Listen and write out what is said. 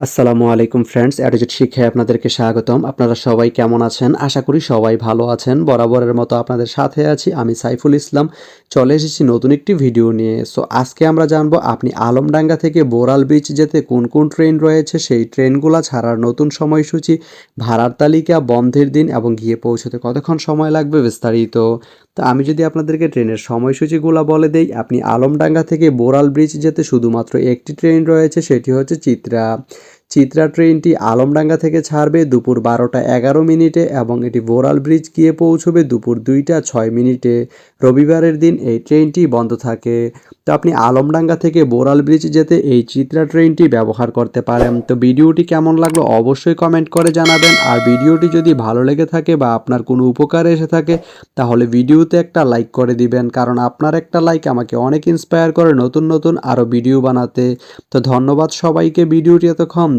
আসসালামু আলাইকুম ফ্রেন্ডস অ্যাডিজেট শিক্ষায় আপনাদেরকে স্বাগতম। আপনারা সবাই কেমন আছেন? আশা করি সবাই ভালো আছেন। বরাবরের মতো আপনাদের সাথে আছি আমি সাইফুল ইসলাম। চলে এসেছি নতুন একটি ভিডিও নিয়ে। সো আজকে আমরা জানব আপনি আলমডাঙ্গা থেকে বোরাল বিচ যেতে কোন কোন ট্রেন রয়েছে? সেই ট্রেনগুলো ছাড়ার নতুন সময়সূচি, ভাড়ার তালিকা, বন্ধের দিন এবং গিয়ে পৌঁছতে কতক্ষণ সময় লাগবে বিস্তারিত তো আমি যদি আপনাদেরকে ট্রেনের সময়সূচিগুলো বলে দেই, আপনি আলমডাঙ্গা থেকে বোরাল ব্রিজ যেতে শুধুমাত্র একটি ট্রেন রয়েছে, সেটি হচ্ছে চিত্রা। চিত্রা ট্রেনটি আলমডাঙ্গা থেকে ছাড়বে দুপুর বারোটা এগারো মিনিটে এবং এটি বোরাল ব্রিজ গিয়ে পৌঁছবে দুপুর দুইটা ছয় মিনিটে। রবিবারের দিন এই ট্রেনটি বন্ধ থাকে। তো আপনি আলমডাঙ্গা থেকে বোরাল ব্রিজ যেতে এই চিত্রা ট্রেনটি ব্যবহার করতে পারেন। তো ভিডিওটি কেমন লাগল অবশ্যই কমেন্ট করে জানাবেন। আর ভিডিওটি যদি ভালো লেগে থাকে বা আপনার কোনো উপকারে এসে থাকে, তাহলে ভিডিওতে একটা লাইক করে দিবেন। কারণ আপনার একটা লাইক আমাকে অনেক ইন্সপায়ার করে নতুন নতুন আরও ভিডিও বানাতে। তো ধন্যবাদ সবাইকে ভিডিওটি এতক্ষণ।